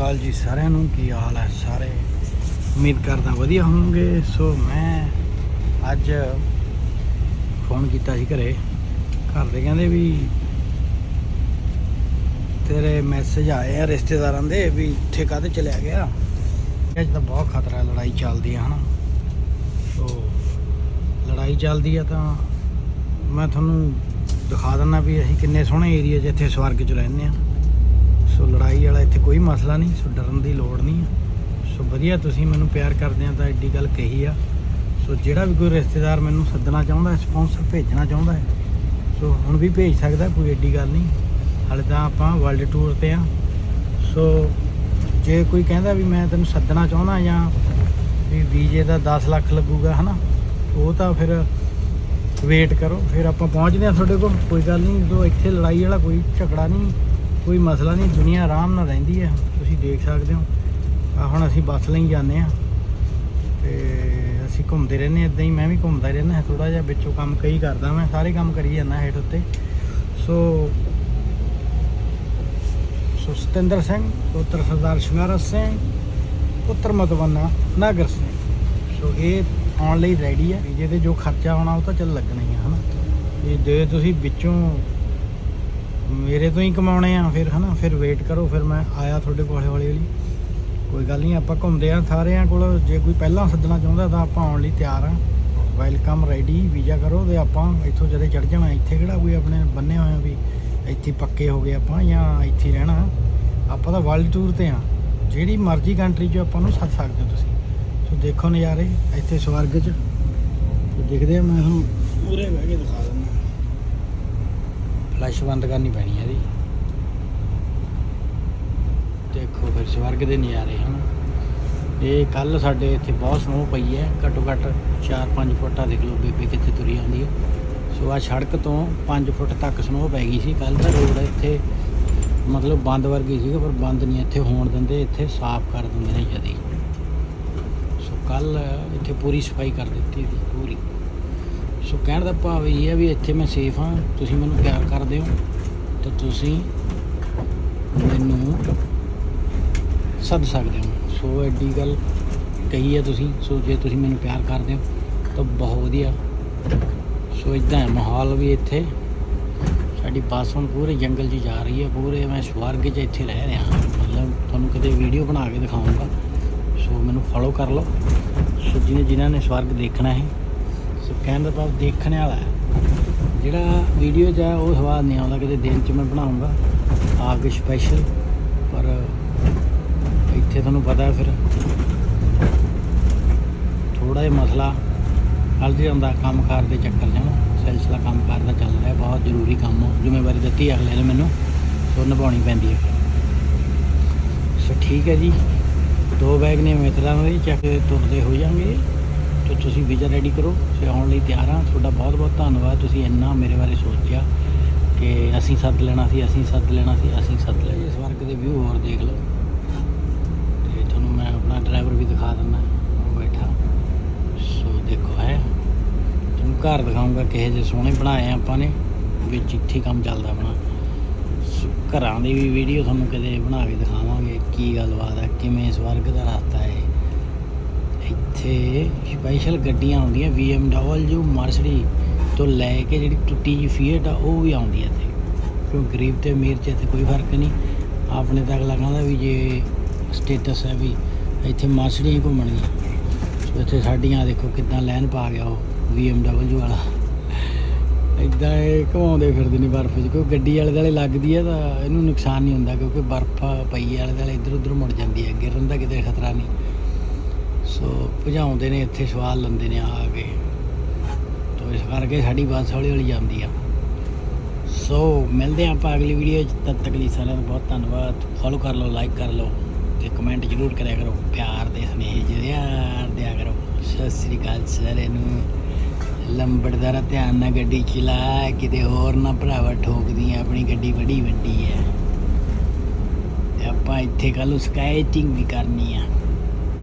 ਅਕਾਲ ਜੀ ਸਾਰਿਆਂ ਨੂੰ, ਕੀ ਹਾਲ ਹੈ ਸਾਰੇ? ਉਮੀਦ ਕਰਦਾ ਵਧੀਆ ਹੋਵੋਗੇ। ਸੋ ਮੈਂ ਅੱਜ ਫੋਨ ਕੀਤਾ ਸੀ ਘਰੇ। ਘਰ ਦੇ ਕਹਿੰਦੇ ਵੀ ਤੇਰੇ ਮੈਸੇਜ ਆਏ ਆ ਰਿਸ਼ਤੇਦਾਰਾਂ ਦੇ ਵੀ ਇੱਥੇ ਕਾਹਦੇ ਚਲਿਆ ਗਿਆ? ਅੱਜ ਤਾਂ ਬਹੁਤ ਖਤਰਾ ਲੜਾਈ ਚੱਲਦੀ ਆ, ਹਨਾ? ਸੋ ਲੜਾਈ ਚੱਲਦੀ ਆ ਤਾਂ ਮੈਂ ਤੁਹਾਨੂੰ ਦਿਖਾ ਦਿੰਦਾ ਵੀ ਅਸੀਂ ਕਿੰਨੇ ਸੋਹਣੇ ਏਰੀਆ 'ਚ ਇੱਥੇ ਸਵਰਗ 'ਚ ਰਹਿੰਦੇ ਆ। ਸੋ ਲੜਾਈ ਵਾਲਾ ਇੱਥੇ ਕੋਈ ਮਸਲਾ ਨਹੀਂ, ਸੋ ਡਰਨ ਦੀ ਲੋੜ ਨਹੀਂ ਸੋ ਵਧੀਆ ਤੁਸੀਂ ਮੈਨੂੰ ਪਿਆਰ ਕਰਦੇ ਆ ਤਾਂ ਐਡੀ ਗੱਲ ਕਹੀ ਆ। ਸੋ ਜਿਹੜਾ ਵੀ ਕੋਈ ਰਿਸ਼ਤੇਦਾਰ ਮੈਨੂੰ ਸੱਦਣਾ ਚਾਹੁੰਦਾ ਹੈ ਸਪਾਂਸਰ ਭੇਜਣਾ ਚਾਹੁੰਦਾ ਹੈ, ਸੋ ਹੁਣ ਵੀ ਭੇਜ ਸਕਦਾ, ਕੋਈ ਐਡੀ ਗੱਲ ਨਹੀਂ। ਹਾਲੇ ਤਾਂ ਆਪਾਂ ਵਰਲਡ ਟੂਰ ਤੇ ਆ। ਸੋ ਜੇ ਕੋਈ ਕਹਿੰਦਾ ਵੀ ਮੈਂ ਤੈਨੂੰ ਸੱਦਣਾ ਚਾਹੁੰਦਾ ਜਾਂ ਵੀ ਵੀਜ਼ੇ ਦਾ 10 ਲੱਖ ਲੱਗੂਗਾ, ਹਨਾ, ਉਹ ਤਾਂ ਫਿਰ ਵੇਟ ਕਰੋ। ਫਿਰ ਆਪਾਂ ਪਹੁੰਚਦੇ ਆ ਤੁਹਾਡੇ ਕੋਲ, ਕੋਈ ਗੱਲ ਨਹੀਂ। ਜੋ ਇੱਥੇ ਲੜਾਈ ਵਾਲਾ ਕੋਈ ਝਗੜਾ ਨਹੀਂ। ਕੋਈ ਮਸਲਾ ਨਹੀਂ, ਦੁਨੀਆ ਆਰਾਮ ਨਾਲ ਰਹਿੰਦੀ ਹੈ, ਤੁਸੀਂ ਦੇਖ ਸਕਦੇ ਹੋ। ਆ ਹੁਣ ਅਸੀਂ ਬੱਸ ਲਈ ਜਾਂਦੇ ਆ ਤੇ ਅਸੀਂ ਘੁੰਮਦੇ ਰਹਿੰਦੇ ਇਦਾਂ ਹੀ ਮੈਂ ਵੀ ਘੁੰਮਦਾ ਰਹਿੰਦਾ ਥੋੜਾ ਜਿਹਾ ਵਿੱਚੋਂ ਕੰਮ ਕਈ ਕਰਦਾ ਮੈਂ, ਸਾਰੇ ਕੰਮ ਕਰੀ ਜਾਂਦਾ ਹੇਠ ਉੱਤੇ। ਸੋ ਸੋ ਸਤਿੰਦਰ ਸਿੰਘ, ਪੁੱਤਰ ਸਰਦਾਰ ਸ਼ਿੰਗਾਰਾ ਸਿੰਘ, ਪੁੱਤਰ ਮਤਵੰਨਾ ਨਾਗਰ ਸਿੰਘ। ਸੋ ਇਹ ਆਉਣ ਲਈ ਰੈਡੀ ਹੈ ਜਿਹਦੇ ਜੋ ਖਰਚਾ ਆਉਣਾ ਉਹ ਤਾਂ ਚੱਲ ਲੱਗਣਾ ਹੀ ਆ, ਹਨਾ। ਇਹ ਜੇ ਤੁਸੀਂ ਵਿੱਚੋਂ ਮੇਰੇ ਤੋਂ ਹੀ ਕਮਾਉਣੇ ਆ, ਫਿਰ ਹਨਾ, ਫਿਰ ਵੇਟ ਕਰੋ, ਫਿਰ ਮੈਂ ਆਇਆ ਤੁਹਾਡੇ ਕੋਲ ਹੌਲੀ ਹੌਲੀ ਕੋਈ ਗੱਲ ਨਹੀਂ, ਆਪਾਂ ਘੁੰਮਦੇ ਆ, ਸਾਰਿਆਂ ਕੋਲ, ਜੇ ਕੋਈ ਪਹਿਲਾਂ ਸੱਦਣਾ ਚਾਹੁੰਦਾ ਤਾਂ ਆਪਾਂ ਆਉਣ ਲਈ ਤਿਆਰ ਆ। ਵੈਲਕਮ ਰੈਡੀ ਵੀਜ਼ਾ ਕਰੋ ਤੇ ਆਪਾਂ ਇੱਥੋਂ ਜਦੇ ਚੜ ਜਾਣਾ, ਇੱਥੇ ਕਿਹੜਾ ਕੋਈ ਆਪਣੇ ਬੰਨੇ ਹੋਏ ਆ ਵੀ ਇੱਥੇ ਪੱਕੇ ਹੋ ਗਏ ਆਪਾਂ ਜਾਂ ਇੱਥੇ ਰਹਿਣਾ। ਆਪਾਂ ਤਾਂ ਵਰਲਡ ਟੂਰ ਤੇ ਆ। ਜਿਹੜੀ ਮਰਜ਼ੀ ਕੰਟਰੀ 'ਚ ਆਪਾਂ ਨੂੰ ਸੱਦ ਸਕਦੇ ਹੋ ਤੁਸੀਂ। ਸੋ ਦੇਖੋ ਨਜ਼ਾਰੇ ਇੱਥੇ ਸਵਰਗ 'ਚ। ਦੇਖਦੇ ਦਿਖਦੇ ਆ ਮੈਂ ਹੁਣ। ਪੂਰੇ ਬਹਿ ਕੇ ਦਿਖਾ ਦਿੰਦਾ ਬੰਦ ਕਰਨੀ ਪੈਣੀ ਹੈ ਇਹਦੀ ਦੇਖੋ ਫਿਰ ਸਵਰਗ ਦੇ ਨਜ਼ਾਰੇ ਹਨ। ਇਹ ਕੱਲ ਸਾਡੇ ਇੱਥੇ ਬਹੁਤ ਸਨੋ ਪਈ ਹੈ। ਘੱਟੋ ਘੱਟ 4-5 ਫੁੱਟ ਆ ਦੇਖ ਲਓ ਬੇਬੇ ਕਿੱਥੇ ਤੁਰੀ ਆਉਂਦੀ ਹੈ। ਸੋ ਆ ਸੜਕ ਤੋਂ 5 ਫੁੱਟ ਤੱਕ ਸਨੋ ਪੈ ਗਈ ਸੀ। ਕੱਲ ਤਾਂ ਰੋਡ ਇੱਥੇ ਮਤਲਬ ਬੰਦ ਵਰਗੀ ਸੀ, ਪਰ ਬੰਦ ਨਹੀਂ ਇੱਥੇ ਹੋਣ ਦਿੰਦੇ, ਇੱਥੇ ਸਾਫ਼ ਕਰ ਦਿੰਦੇ ਨੇ ਜਦੀ। ਸੋ ਕੱਲ ਇੱਥੇ ਪੂਰੀ ਸਫ਼ਾਈ ਕਰ ਦਿੱਤੀ ਸੀ, ਪੂਰੀ। ਸੋ ਕਹਿਣ ਦਾ ਭਾਵ ਇਹ ਹੈ ਵੀ ਇੱਥੇ ਮੈਂ ਸੇਫ ਹਾਂ। ਤੁਸੀਂ ਮੈਨੂੰ ਪਿਆਰ ਕਰਦੇ ਹੋ। ਤਾਂ ਤੁਸੀਂ ਮੈਨੂੰ ਸੱਦ ਸਕਦੇ ਹੋ। ਸੋ ਐਡੀ ਗੱਲ ਕਹੀ ਹੈ ਤੁਸੀਂ। ਸੋ ਜੇ ਤੁਸੀਂ ਮੈਨੂੰ ਪਿਆਰ ਕਰਦੇ ਹੋ, ਤਾਂ ਬਹੁਤ ਵਧੀਆ। ਸੋ ਇਦਾਂ ਹੈ, ਮਾਹੌਲ ਵੀ ਇੱਥੇ। ਸਾਡੀ ਬੱਸ ਹੁਣ ਪੂਰੇ ਜੰਗਲ 'ਚ ਜਾ ਰਹੀ ਹੈ। ਪੂਰੇ ਮੈਂ ਸਵਰਗ 'ਚ ਇੱਥੇ ਰਹਿ ਰਿਹਾ ਹਾਂ। ਮਤਲਬ ਤੁਹਾਨੂੰ ਕਦੇ ਵੀਡੀਓ ਬਣਾ ਕੇ ਦਿਖਾਉਂਗਾ ਸੋ ਮੈਨੂੰ ਫੋਲੋ ਕਰ ਲਓ। ਸੋ ਜਿਹਨੇ ਜਿਨ੍ਹਾਂ ਨੇ ਸਵਰਗ ਦੇਖਣਾ ਹੈ ਕਹਿਣ ਦਾ ਭਾਵ ਦੇਖਣ ਵਾਲਾ ਜਿਹੜਾ ਵੀਡੀਓ 'ਚ ਹੈ, ਉਹ ਸਵਾਦ ਨਹੀਂ ਆਉਂਦਾ, ਕਿਤੇ ਦਿਨ 'ਚ ਮੈਂ ਬਣਾਉਂਗਾ। ਆ ਕੇ ਸਪੈਸ਼ਲ ਪਰ ਇੱਥੇ ਤੁਹਾਨੂੰ ਪਤਾ ਫਿਰ। ਥੋੜਾ ਜਿਹਾ ਮਸਲਾ ਹਲ ਜਾਂਦਾ ਕੰਮਕਾਰ ਦੇ ਚੱਕਰ 'ਚ ਨਾ ਸਿਲਸਿਲਾ ਕੰਮਕਾਰ ਦਾ ਚੱਲ ਰਿਹਾ, ਬਹੁਤ ਜ਼ਰੂਰੀ ਕੰਮ ਜ਼ਿੰਮੇਵਾਰੀ ਦਿੱਤੀ ਅਗਲੇ ਨੇ ਮੈਨੂੰ, ਸੋ ਨਿਭਾਉਣੀ ਪੈਂਦੀ ਹੈ। ਸੋ ਠੀਕ ਹੈ ਜੀ, ਦੋ ਬੈਗ ਨੇ ਮਿੱਤਰਾਂ ਨੂੰ ਇਹ ਚੱਕ ਕੇ ਤੁਰਦੇ ਹੋ ਜਾਣਗੇ ਤੇ ਤੁਸੀਂ ਵੀਜ਼ਾ ਰੈਡੀ ਕਰੋ ਤੇ ਆਉਣ ਲਈ ਤਿਆਰ ਹਾਂ। ਤੁਹਾਡਾ ਬਹੁਤ ਬਹੁਤ ਧੰਨਵਾਦ। ਤੁਸੀਂ ਇੰਨਾ ਮੇਰੇ ਬਾਰੇ ਸੋਚਿਆ ਕਿ ਅਸੀਂ ਸੱਦ ਲੈਣਾ ਸੀ, ਅਸੀਂ ਸੱਦ ਲੈਣਾ ਸੀ, ਅਸੀਂ ਸੱਦ ਲਿਆ। ਇਸ ਵਰਗ ਦੇ ਵਿਊ ਹੋਰ ਦੇਖ ਲਓ। ਤੇ ਤੁਹਾਨੂੰ ਮੈਂ ਆਪਣਾ ਡਰਾਈਵਰ ਵੀ ਦਿਖਾ ਦਿੰਦਾ। ਉਹ ਬੈਠਾ। ਸੋ ਦੇਖੋ ਹੈ। ਤੁਹਾਨੂੰ ਘਰ ਦਿਖਾਉਂਗਾ ਕਿਹੇ ਜਿਹੇ ਸੋਹਣੇ ਬਣਾਏ ਆ ਆਪਾਂ ਨੇ। ਵਿੱਚ ਇੱਥੇ ਕੰਮ ਚੱਲਦਾ ਆਪਣਾ। ਸੋ ਘਰਾਂ ਦੀ ਵੀ ਵੀਡੀਓ ਤੁਹਾਨੂੰ ਕਦੇ ਬਣਾ ਕੇ ਦਿਖਾਵਾਂਗੇ। ਕੀ ਗੱਲਬਾਤ ਹੈ, ਕਿਵੇਂ ਸਵਰਗ ਦਾ ਰਸਤਾ ਹੈ। ਇੱਥੇ ਸਪੈਸ਼ਲ ਗੱਡੀਆਂ ਆਉਂਦੀਆਂ BMW ਮਰਸਡੀ ਤੋਂ ਲੈ ਕੇ ਜਿਹੜੀ ਟੁੱਟੀ ਜੀ ਫੀਟ ਆ, ਉਹ ਵੀ ਆਉਂਦੀ ਹੈ ਇੱਥੇ। ਕਿਉਂ ਗਰੀਬ ਤੇ ਅਮੀਰ 'ਚ ਇੱਥੇ ਕੋਈ ਫ਼ਰਕ ਨਹੀਂ। ਆਪਣੇ ਤਾਂ ਅਗਲਾ ਕਹਿੰਦਾ ਵੀ ਜੇ ਸਟੇਟਸ ਹੈ ਵੀ ਇੱਥੇ ਮਰਸਡੀਆਂ ਹੀ ਘੁੰਮਣਗੀਆਂ ਸੋ ਇੱਥੇ ਸਾਡੀਆਂ ਦੇਖੋ ਕਿੱਦਾਂ ਲਾਈਨ ਪਾ ਗਿਆ ਉਹ BMW ਵਾਲਾ। ਇਦਾਂ ਇਹ ਘੁਮਾਉਂਦੇ ਫਿਰਦੇ ਨੇ ਬਰਫ਼ 'ਚ, ਕਿਉਂਕਿ ਗੱਡੀ ਵਾਲੇ ਦੁਆਲੇ ਲੱਗਦੀ ਹੈ ਤਾਂ ਇਹਨੂੰ ਨੁਕਸਾਨ ਨਹੀਂ ਹੁੰਦਾ, ਕਿਉਂਕਿ ਬਰਫ਼ ਪਈ ਵਾਲੇ ਦੁਆਲੇ ਇੱਧਰ ਉੱਧਰ ਮੁੜ ਜਾਂਦੀ ਹੈ ਗਿਰਨ ਦਾ ਕਿਤੇ ਖਤਰਾ ਨਹੀਂ। ਸੋ ਭਜਾਉਂਦੇ ਨੇ, ਇੱਥੇ ਸਵਾਲ ਲੈਂਦੇ ਨੇ ਆ ਕੇ। ਤੋ ਇਸ ਕਰਕੇ ਸਾਡੀ ਬੱਸ ਹੌਲੀ ਹੌਲੀ ਜਾਂਦੀ ਆ। ਸੋ ਮਿਲਦੇ ਹਾਂ ਆਪਾਂ ਅਗਲੀ ਵੀਡੀਓ 'ਚ ਤਦ ਤੱਕ ਲਈ ਸਾਰਿਆਂ ਦਾ ਬਹੁਤ ਧੰਨਵਾਦ। ਫੋਲੋ ਕਰ ਲਓ ਲਾਈਕ ਕਰ ਲਓ ਤੇ ਕਮੈਂਟ ਜ਼ਰੂਰ ਕਰਿਆ ਕਰੋ। ਪਿਆਰ ਦੇ ਸਨੇਹ ਜਿਹੜਿਆ ਦਿਆ ਕਰੋ। ਸਤਿ ਸ੍ਰੀ ਅਕਾਲ ਸਾਰਿਆਂ ਨੂੰ। ਲੰਬੜਦਾਰਾ ਧਿਆਨ ਨਾਲ ਗੱਡੀ ਚਲਾ, ਕਿਤੇ ਹੋਰ ਨਾ ਭਰਾਵਾ ਠੋਕਦੀ ਆਪਣੀ ਗੱਡੀ ਬੜੀ ਵੱਡੀ ਹੈ। ਤੇ ਆਪਾਂ ਇੱਥੇ ਕੱਲ ਸਕੈਟਿੰਗ ਵੀ ਕਰਨੀ ਆ।